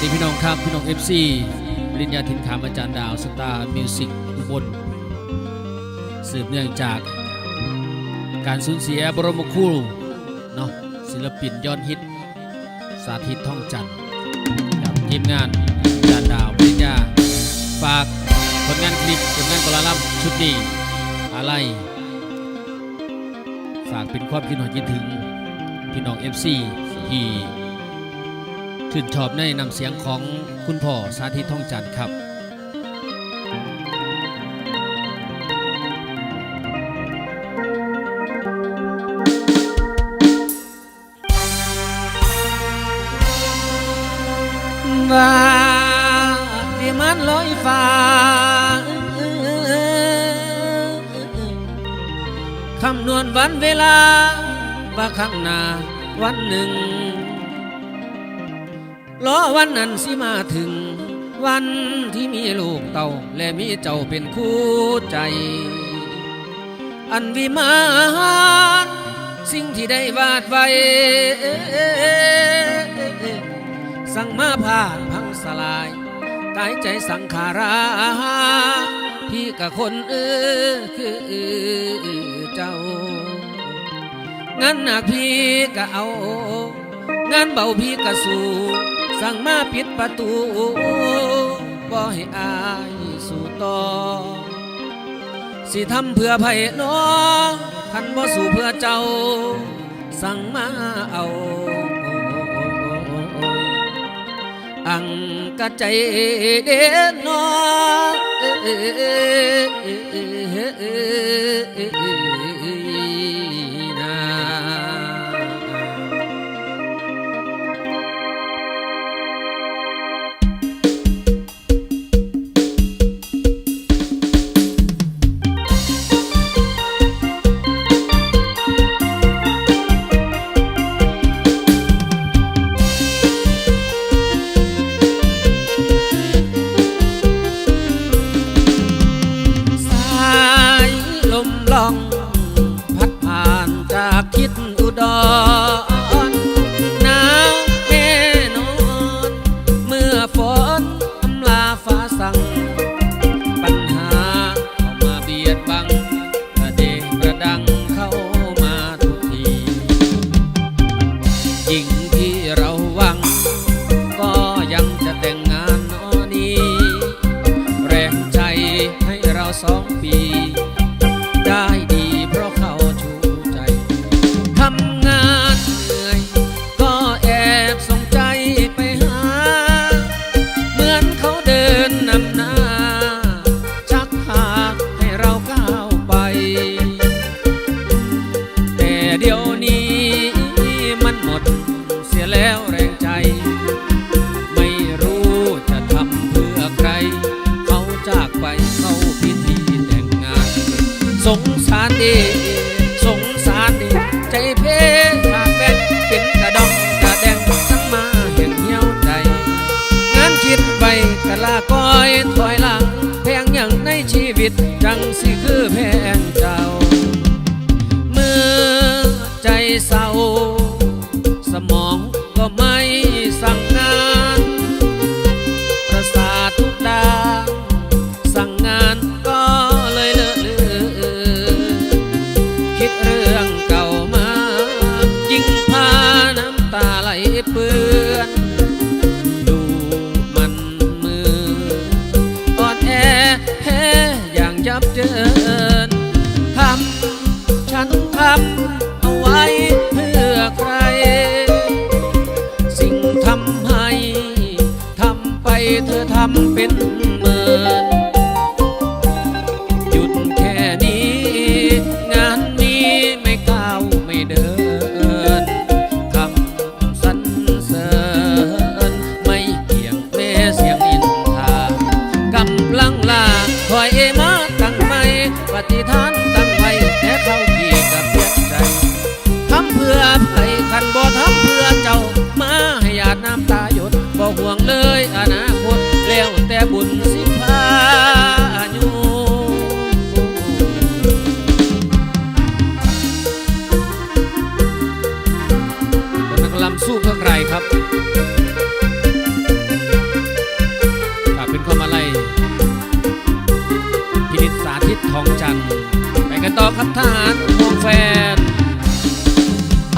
สดีพี่น้องครับ พี่น้อง FC ปริญญาถิ่นขามอาจารย์ดาวสตาร์มิวสิกอุบลสืบเนื่องจากการสูญเสียบรมครูเนาะศิลปินยอดฮิต สาธิตท่องจันทร์กับทีมงานอาจารย์ดาวปริญญาฝากผลงานคลิปผลงานกอลัมชุดนี้อะไร ฝากเป็นความคิดหอดคิดถึงพี่น้อง FC ที่ ชื่นชอบในนำเสียงของคุณพ่อสาธิตท่องจันทร์ครับว่าที่มันลอยฟ้าคำนวณวันเวลาว่าข้างหน้าวันหนึ่ง รอวันนั้นสิมาถึง วันที่มีลูกเต่าและมีเจ้าเป็นคู่ใจ อันวิมานสิ่งที่ได้วาดไว้ สั่งมาผ่านพังสลายกายใจสังขารา พี่กับคนเออคือเจ้างานหนักพี่ก็เอา งานเบาพี่ก็สู้ สั่งมาปิดประตูบ่ให้อายสู่ต่อ สิทำเพื่อไผ่น้อคันบ่สู่เพื่อเจ้า สั่งมาเอาอังกะใจเด่นนอ อยถอยหลัง แพงอย่างในชีวิต จังสิคือแพงเจ้า เมื่อใจเศร้า ห่วงเลยอนาคตแล้วแต่บุญสิพาอยู่คนนักลำสู้เพื่อใครครับกลัเป็นข้อมไล่พินิษสาธิตทองจันทร์ไปกันต่อครับทหารวงแฟน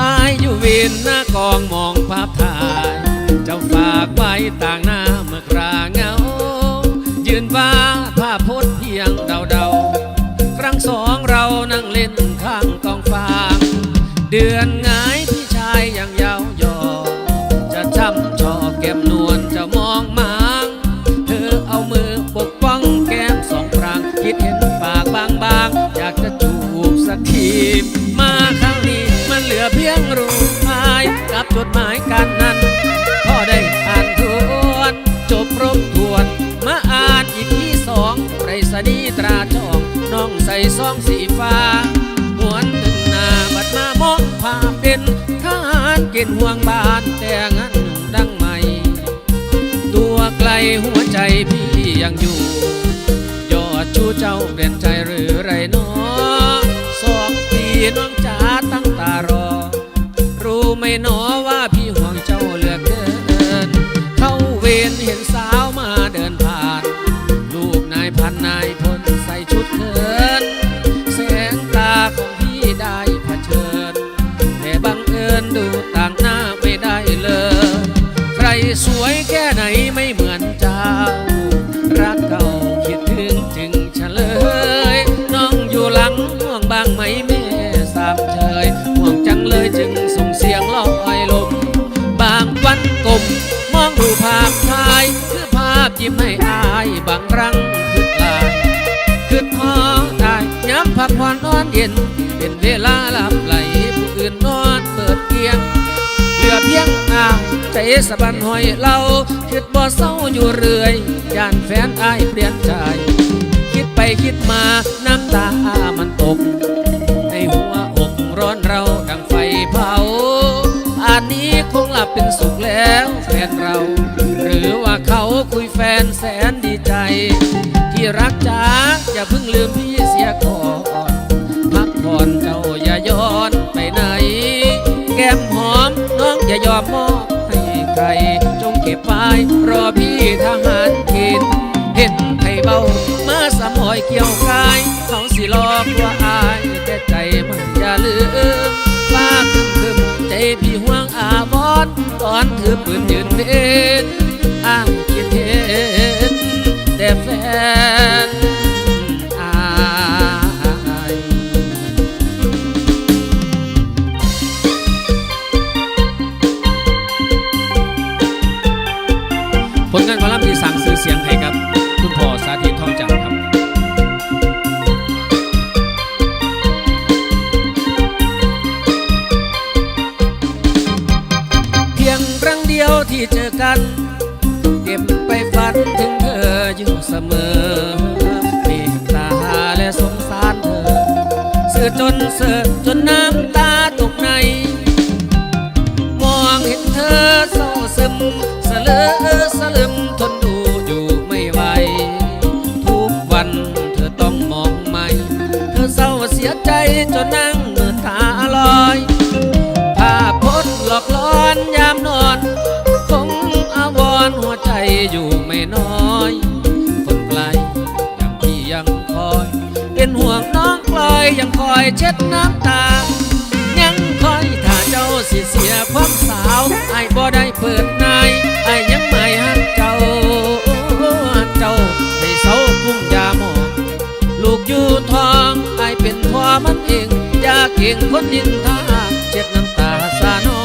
อายอยู่วินหน้ากองมองภาพถ่าย เจ้าฝากไว้ต่างหน้าเมื่อคราเหงา ยืนว่าภาพพจน์เพียงเดาเดาๆครั้งสองเรานั่งเล่นข้างกองฟางเดือนงายพี่ชายยังยาวยอจะจำชอแก้มนวลจะมองมางเธอเอามือปกป้องแก้มสองครั้งคิดเห็นปากบางๆอยากจะจูบสักทีมาครั้งนี้มันเหลือเพียงรูปถ่ายกับจดหมายกันนั้น ได้อ่านทวนจบครบทวน มาอ่านอีกที่สองไรสนีตราช่องน้องใส่ซองสีฟ้าหวนถึงหน้าบัดมามองภาพเป็นทหารเกณฑ์ห่วงบ้านแต่งั้นดังใหม่ ตัวไกลหัวใจพี่ยังอยู่ ยอดชูเจ้าเปลี่ยนใจ เย็น เป็นเวลาหลับไหลผู้อื่นนอนเปิดเกียง เหลือเพียงอ้าวใจสะบันหอยเราคิดบ่เศร้าอยู่เรื่อยย่านแฟนอายเปลี่ยนใจ คิดไปคิดมาน้ำตามันตก ในหัวอกร้อนเราดังไฟเผาอันนี้คงหลับเป็นสุขแล้วแฟนเรา หรือว่าเขาคุยแฟนแสนดีใจ ที่รักจ๋าอย่าเพิ่งลืมพี่ อย่ายอมมอบให้ใคร จงเก็บไว้รอพี่ทหารเกณฑ์เห็นไทยเบามาสมอยเกี่ยวกายเขาสิลอกว่าอายแต่ใจมันอย่าลืมฟ้าคึมคึมใจพี่ห่วงอาวรณ์ตอนถือปืนยืนเป็นอ้างคิดเห็นแต่แฟน ก็บไปฝันถึงเธออยู่เสมอเมตตาและสงสารเธอ เสื่อจนเสื่อจนน้ำ น้อย คนไกลยังพี่ยังคอย เป็นห่วงน้องกลอยยังคอยเช็ดน้ำตา ยังคอยถ้าเจ้าสิเสียความสาวไอ้บ่ได้เปิดนายไอ้ยังไม่หักเจ้าเจ้าให้เศร้ากุ้งยาหมองลูกอยู่ทองไอายเป็นพ่อมันเองอยาเก่งคนดินทาเจ็ดน้ำตาสานอ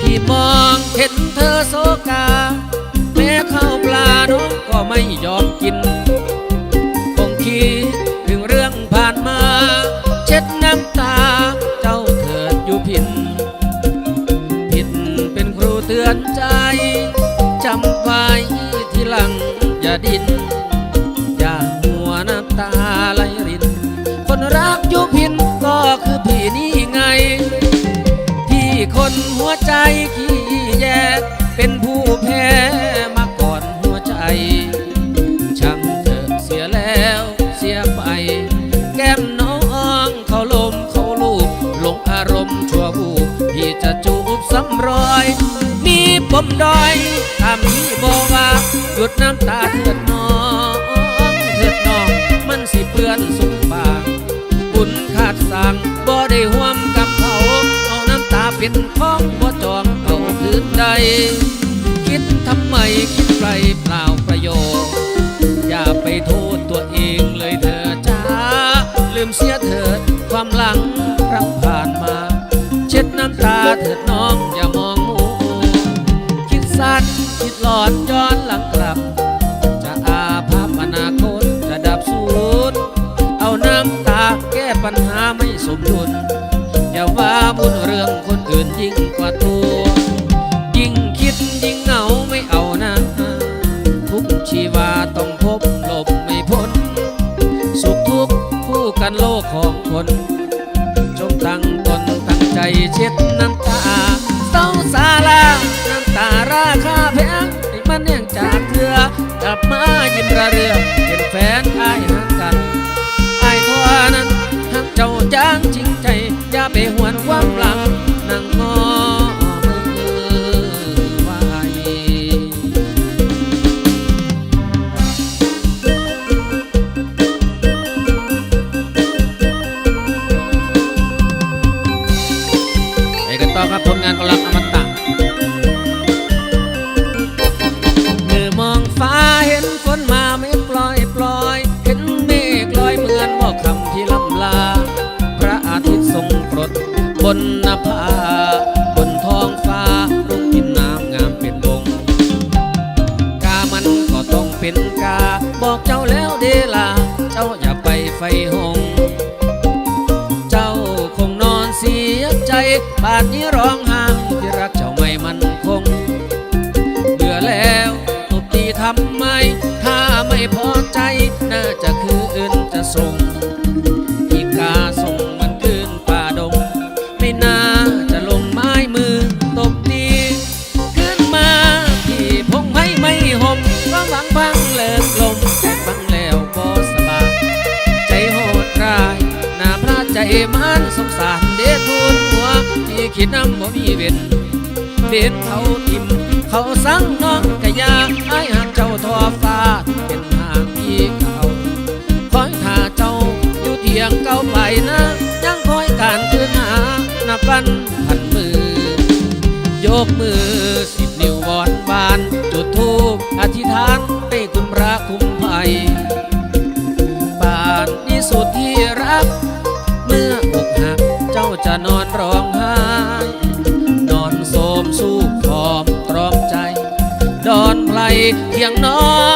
พี่มองเห็นเธอโซกา ไม่ยอมกิน คงคิดถึงเรื่องผ่านมา เช็ดน้ำตาเจ้าเถิดอยู่ผิดผิดเป็นครูเตือนใจจำไว้ที่หลังอย่าดินอย่าหัวน้ำตาไหลริน คนรักอยู่พินก็คือพี่นี่ไง พี่คนหัวใจขี้ น้ำตาเถิดน้องเถิดน้องมันสิเปื้อนากบุญขาดสั่งบ่ได้ห่วมกับเขาเอาน้ำตาเป็นของบ่จองเอาคืนใด คิดทำไมคิดไรเปล่าประโยชน์ อย่าไปโทษตัวเองเลยเธอจ้า ลืมเสียเถิดความหลังครั้งผ่านมา เช็ดน้ำตาเถิดน้องอย่ามองมัวคิดสั้นคิดหลอนย้อ สมดุลอย่าว่าบุญเรื่องคนอื่นยิ่งกว่าตัว ยิ่งคิดยิ่งเหงาไม่เอานะ ทุกชีวาต้องพบหลบไม่พ้น สุขทุกข์คู่กันโลกของคน จงตั้งตนตั้งใจเช็ดน้ำตาเศร้าสาลาน้ำตาราคาแพงให้มันยังจากเถื่อกลับมายิ้มระเรือเป็นแฟนอายหัก หวนความหลัง บอกเจ้าแล้วเดลา เจ้าอย่าไปไฟหง เจ้าคงนอนเสียใจบาดนี้ร้องไห้ที่รักเจ้าไม่มั่นคงเบื่อแล้วตบตีทำไม ถ้าไม่พอใจ น่าจะคืออื่นจะส่ง เบ็ดเขาทิมเขาสั่งน้อง เพียงน้อย